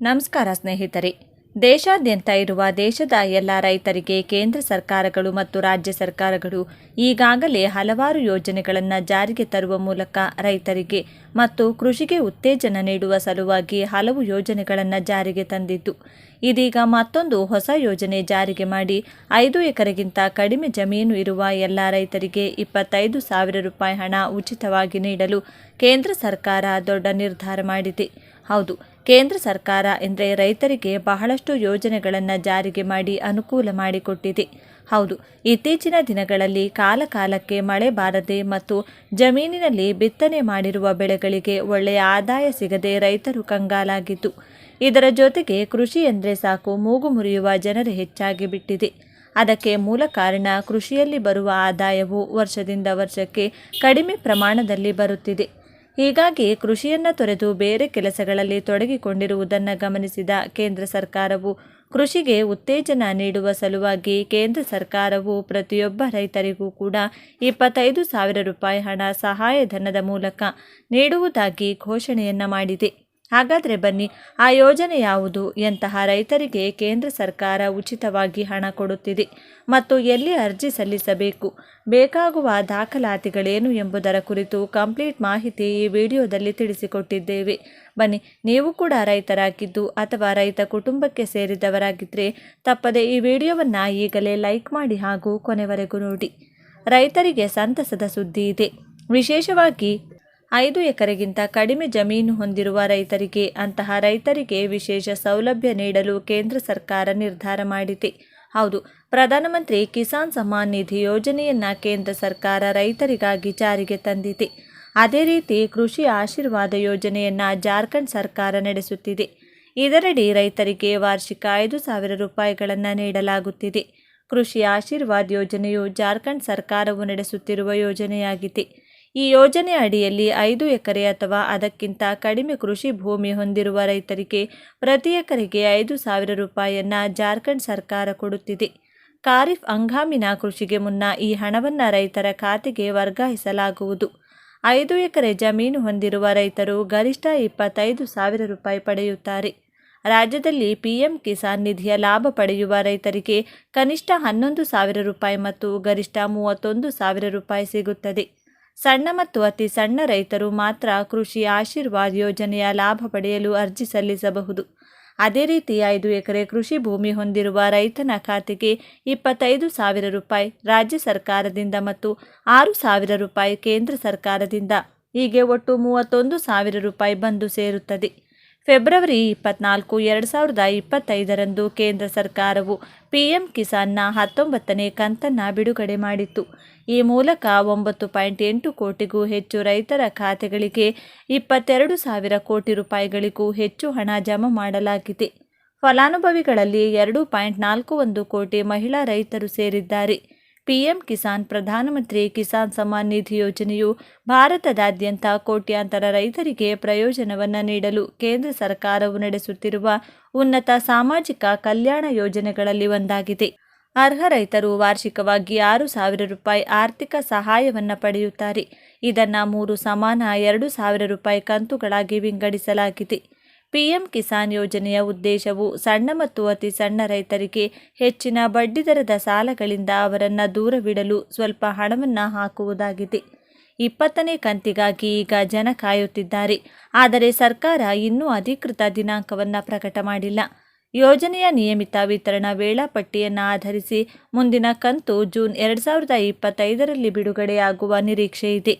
ನಮಸ್ಕಾರ ಸ್ನೇಹಿತರೆ. ದೇಶಾದ್ಯಂತ ಇರುವ ದೇಶದ ಎಲ್ಲ ರೈತರಿಗೆ ಕೇಂದ್ರ ಸರ್ಕಾರಗಳು ಮತ್ತು ರಾಜ್ಯ ಸರ್ಕಾರಗಳು ಈಗಾಗಲೇ ಹಲವಾರು ಯೋಜನೆಗಳನ್ನು ಜಾರಿಗೆ ತರುವ ಮೂಲಕ ರೈತರಿಗೆ ಮತ್ತು ಕೃಷಿಗೆ ಉತ್ತೇಜನ ನೀಡುವ ಸಲುವಾಗಿ ಹಲವು ಯೋಜನೆಗಳನ್ನು ಜಾರಿಗೆ ತಂದಿದ್ದು, ಇದೀಗ ಮತ್ತೊಂದು ಹೊಸ ಯೋಜನೆ ಜಾರಿಗೆ ಮಾಡಿ ಐದು ಎಕರೆಗಿಂತ ಕಡಿಮೆ ಜಮೀನು ಇರುವ ಎಲ್ಲ ರೈತರಿಗೆ ಇಪ್ಪತ್ತೈದು ಸಾವಿರ ರೂಪಾಯಿ ಹಣ ಉಚಿತವಾಗಿ ನೀಡಲು ಕೇಂದ್ರ ಸರ್ಕಾರ ದೊಡ್ಡ ನಿರ್ಧಾರ ಮಾಡಿದೆ. ಹೌದು ಕೇಂದ್ರ ಸರ್ಕಾರ ಎಂದರೆ ರೈತರಿಗೆ ಬಹಳಷ್ಟು ಯೋಜನೆಗಳನ್ನು ಜಾರಿಗೆ ಮಾಡಿ ಅನುಕೂಲ ಮಾಡಿಕೊಟ್ಟಿದೆ. ಹೌದು, ಇತ್ತೀಚಿನ ದಿನಗಳಲ್ಲಿ ಕಾಲ ಕಾಲಕ್ಕೆ ಮಳೆ ಬಾರದೆ ಮತ್ತು ಜಮೀನಿನಲ್ಲಿ ಬಿತ್ತನೆ ಮಾಡಿರುವ ಬೆಳೆಗಳಿಗೆ ಒಳ್ಳೆಯ ಆದಾಯ ಸಿಗದೆ ರೈತರು ಕಂಗಾಲಾಗಿದ್ದು, ಇದರ ಜೊತೆಗೆ ಕೃಷಿ ಎಂದರೆ ಸಾಕು ಮೂಗು ಮುರಿಯುವ ಜನರು ಹೆಚ್ಚಾಗಿ ಬಿಟ್ಟಿದೆ. ಅದಕ್ಕೆ ಮೂಲ ಕಾರಣ ಕೃಷಿಯಲ್ಲಿ ಬರುವ ಆದಾಯವು ವರ್ಷದಿಂದ ವರ್ಷಕ್ಕೆ ಕಡಿಮೆ ಪ್ರಮಾಣದಲ್ಲಿ ಬರುತ್ತಿದೆ. ಹೀಗಾಗಿ ಕೃಷಿಯನ್ನು ತೊರೆದು ಬೇರೆ ಕೆಲಸಗಳಲ್ಲಿ ತೊಡಗಿಕೊಂಡಿರುವುದನ್ನು ಗಮನಿಸಿದ ಕೇಂದ್ರ ಸರ್ಕಾರವು ಕೃಷಿಗೆ ಉತ್ತೇಜನ ನೀಡುವ ಸಲುವಾಗಿ ಕೇಂದ್ರ ಸರ್ಕಾರವು ಪ್ರತಿಯೊಬ್ಬ ರೈತರಿಗೂ ಕೂಡ ಇಪ್ಪತ್ತೈದು ಸಾವಿರ ರೂಪಾಯಿ ಹಣ ಸಹಾಯಧನದ ಮೂಲಕ ನೀಡುವುದಾಗಿ ಘೋಷಣೆಯನ್ನ ಮಾಡಿದೆ. ಹಾಗಾದರೆ ಬನ್ನಿ, ಆ ಯೋಜನೆ ಯಾವುದು? ಎಂತಹ ರೈತರಿಗೆ ಕೇಂದ್ರ ಸರ್ಕಾರ ಉಚಿತವಾಗಿ ಹಣ ಕೊಡುತ್ತಿದೆ ಮತ್ತು ಎಲ್ಲಿ ಅರ್ಜಿ ಸಲ್ಲಿಸಬೇಕು? ಬೇಕಾಗುವ ದಾಖಲಾತಿಗಳೇನು ಎಂಬುದರ ಕುರಿತು ಕಂಪ್ಲೀಟ್ ಮಾಹಿತಿ ಈ ವಿಡಿಯೋದಲ್ಲಿ ತಿಳಿಸಿಕೊಟ್ಟಿದ್ದೇವೆ. ಬನ್ನಿ, ನೀವು ಕೂಡ ರೈತರಾಗಿದ್ದು ಅಥವಾ ರೈತ ಕುಟುಂಬಕ್ಕೆ ಸೇರಿದವರಾಗಿದ್ದರೆ ತಪ್ಪದೆ ಈ ವಿಡಿಯೋವನ್ನು ಈಗಲೇ ಲೈಕ್ ಮಾಡಿ ಹಾಗೂ ಕೊನೆವರೆಗೂ ನೋಡಿ. ರೈತರಿಗೆ ಸಂತಸದ ಸುದ್ದಿ ಇದೆ. ವಿಶೇಷವಾಗಿ ಐದು ಎಕರೆಗಿಂತ ಕಡಿಮೆ ಜಮೀನು ಹೊಂದಿರುವ ರೈತರಿಗೆ ಅಂತಹ ರೈತರಿಗೆ ವಿಶೇಷ ಸೌಲಭ್ಯ ನೀಡಲು ಕೇಂದ್ರ ಸರ್ಕಾರ ನಿರ್ಧಾರ ಮಾಡಿದೆ. ಹೌದು, ಪ್ರಧಾನಮಂತ್ರಿ ಕಿಸಾನ್ ಸಮ್ಮಾನ್ ನಿಧಿ ಯೋಜನೆಯನ್ನ ಕೇಂದ್ರ ಸರ್ಕಾರ ರೈತರಿಗಾಗಿ ಜಾರಿಗೆ ತಂದಿದೆ. ಅದೇ ರೀತಿ ಕೃಷಿ ಆಶೀರ್ವಾದ ಯೋಜನೆಯನ್ನ ಜಾರ್ಖಂಡ್ ಸರ್ಕಾರ ನಡೆಸುತ್ತಿದೆ. ಇದರಡಿ ರೈತರಿಗೆ ವಾರ್ಷಿಕ ಐದು ಸಾವಿರ ರೂಪಾಯಿಗಳನ್ನು ನೀಡಲಾಗುತ್ತಿದೆ. ಕೃಷಿ ಆಶೀರ್ವಾದ್ ಯೋಜನೆಯು ಜಾರ್ಖಂಡ್ ಸರ್ಕಾರವು ನಡೆಸುತ್ತಿರುವ ಯೋಜನೆಯಾಗಿದೆ. ಈ ಯೋಜನೆ ಅಡಿಯಲ್ಲಿ ಐದು ಎಕರೆ ಅಥವಾ ಅದಕ್ಕಿಂತ ಕಡಿಮೆ ಕೃಷಿ ಭೂಮಿ ಹೊಂದಿರುವ ರೈತರಿಗೆ ಪ್ರತಿ ಎಕರೆಗೆ ಐದು ಸಾವಿರ ರೂಪಾಯಿಯನ್ನು ಜಾರ್ಖಂಡ್ ಸರ್ಕಾರ ಕೊಡುತ್ತಿದೆ. ಖಾರಿಫ್ ಹಂಗಾಮಿನ ಕೃಷಿಗೆ ಮುನ್ನ ಈ ಹಣವನ್ನು ರೈತರ ಖಾತೆಗೆ ವರ್ಗಾಯಿಸಲಾಗುವುದು. ಐದು ಎಕರೆ ಜಮೀನು ಹೊಂದಿರುವ ರೈತರು ಗರಿಷ್ಠ ಇಪ್ಪತ್ತೈದು ಸಾವಿರ ರೂಪಾಯಿ ಪಡೆಯುತ್ತಾರೆ. ರಾಜ್ಯದಲ್ಲಿ ಪಿಎಂ ಕಿಸಾನ್ ನಿಧಿಯ ಲಾಭ ಪಡೆಯುವ ರೈತರಿಗೆ ಕನಿಷ್ಠ ಹನ್ನೊಂದು ಸಾವಿರ ರೂಪಾಯಿ ಮತ್ತು ಗರಿಷ್ಠ ಮೂವತ್ತೊಂದು ಸಾವಿರ ರೂಪಾಯಿ ಸಿಗುತ್ತದೆ. ಸಣ್ಣ ಮತ್ತು ಅತಿ ಸಣ್ಣ ರೈತರು ಮಾತ್ರ ಕೃಷಿ ಆಶೀರ್ವಾದ್ ಯೋಜನೆಯ ಲಾಭ ಪಡೆಯಲು ಅರ್ಜಿ ಸಲ್ಲಿಸಬಹುದು. ಅದೇ ರೀತಿ ಐದು ಎಕರೆ ಕೃಷಿ ಭೂಮಿ ಹೊಂದಿರುವ ರೈತನ ಖಾತೆಗೆ ಇಪ್ಪತ್ತೈದು ಸಾವಿರ ರೂಪಾಯಿ ರಾಜ್ಯ ಸರ್ಕಾರದಿಂದ ಮತ್ತು ಆರು ಸಾವಿರ ರೂಪಾಯಿ ಕೇಂದ್ರ ಸರ್ಕಾರದಿಂದ. ಹೀಗೆ ಒಟ್ಟು ಮೂವತ್ತೊಂದು ಸಾವಿರ ರೂಪಾಯಿ ಬಂದು ಸೇರುತ್ತದೆ. ಫೆಬ್ರವರಿ ಇಪ್ಪತ್ನಾಲ್ಕು, ಎರಡು ಸಾವಿರದ ಇಪ್ಪತ್ತೈದರಂದು ಕೇಂದ್ರ ಸರ್ಕಾರವು ಪಿಎಂ ಕಿಸಾನ್ನ ಹತ್ತೊಂಬತ್ತನೇ ಕಂತನ್ನು ಬಿಡುಗಡೆ ಮಾಡಿತ್ತು. ಈ ಮೂಲಕ ಒಂಬತ್ತು ಪಾಯಿಂಟ್ ಎಂಟು ಕೋಟಿಗೂ ಹೆಚ್ಚು ರೈತರ ಖಾತೆಗಳಿಗೆ ಇಪ್ಪತ್ತೆರಡು ಸಾವಿರ ಕೋಟಿ ರೂಪಾಯಿಗಳಿಗೂ ಹೆಚ್ಚು ಹಣ ಜಮಾ ಮಾಡಲಾಗಿದೆ. ಫಲಾನುಭವಿಗಳಲ್ಲಿ ಎರಡು ಪಾಯಿಂಟ್ ನಾಲ್ಕು ಒಂದು ಕೋಟಿ ಮಹಿಳಾ ರೈತರು ಸೇರಿದ್ದಾರೆ. ಪಿಎಂ ಕಿಸಾನ್ ಪ್ರಧಾನಮಂತ್ರಿ ಕಿಸಾನ್ ಸಮ್ಮಾನ್ ನಿಧಿ ಯೋಜನೆಯು ಭಾರತದಾದ್ಯಂತ ಕೋಟ್ಯಾಂತರ ರೈತರಿಗೆ ಪ್ರಯೋಜನವನ್ನು ನೀಡಲು ಕೇಂದ್ರ ಸರ್ಕಾರವು ನಡೆಸುತ್ತಿರುವ ಉನ್ನತ ಸಾಮಾಜಿಕ ಕಲ್ಯಾಣ ಯೋಜನೆಗಳಲ್ಲಿ ಒಂದಾಗಿದೆ. ಅರ್ಹ ರೈತರು ವಾರ್ಷಿಕವಾಗಿ ಆರು ಸಾವಿರ ರೂಪಾಯಿ ಆರ್ಥಿಕ ಸಹಾಯವನ್ನು ಪಡೆಯುತ್ತಾರೆ. ಇದನ್ನು ಮೂರು ಸಮಾನ ಎರಡು ಸಾವಿರ ರೂಪಾಯಿ ಕಂತುಗಳಾಗಿ ವಿಂಗಡಿಸಲಾಗಿದೆ. ಪಿಎಂ ಕಿಸಾನ್ ಯೋಜನೆಯ ಉದ್ದೇಶವು ಸಣ್ಣ ಮತ್ತು ಅತಿ ಸಣ್ಣ ರೈತರಿಗೆ ಹೆಚ್ಚಿನ ಬಡ್ಡಿದರದ ಸಾಲಗಳಿಂದ ಅವರನ್ನು ದೂರವಿಡಲು ಸ್ವಲ್ಪ ಹಣವನ್ನು ಹಾಕುವುದಾಗಿದೆ. ಇಪ್ಪತ್ತನೇ ಕಂತಿಗಾಗಿ ಈಗ ಜನ ಕಾಯುತ್ತಿದ್ದಾರೆ. ಆದರೆ ಸರ್ಕಾರ ಇನ್ನೂ ಅಧಿಕೃತ ದಿನಾಂಕವನ್ನು ಪ್ರಕಟ ಮಾಡಿಲ್ಲ. ಯೋಜನೆಯ ನಿಯಮಿತ ವಿತರಣಾ ವೇಳಾಪಟ್ಟಿಯನ್ನು ಆಧರಿಸಿ ಮುಂದಿನ ಕಂತು ಜೂನ್ ಎರಡು ಸಾವಿರದ ಇಪ್ಪತ್ತೈದರಲ್ಲಿ ಬಿಡುಗಡೆಯಾಗುವ ನಿರೀಕ್ಷೆ ಇದೆ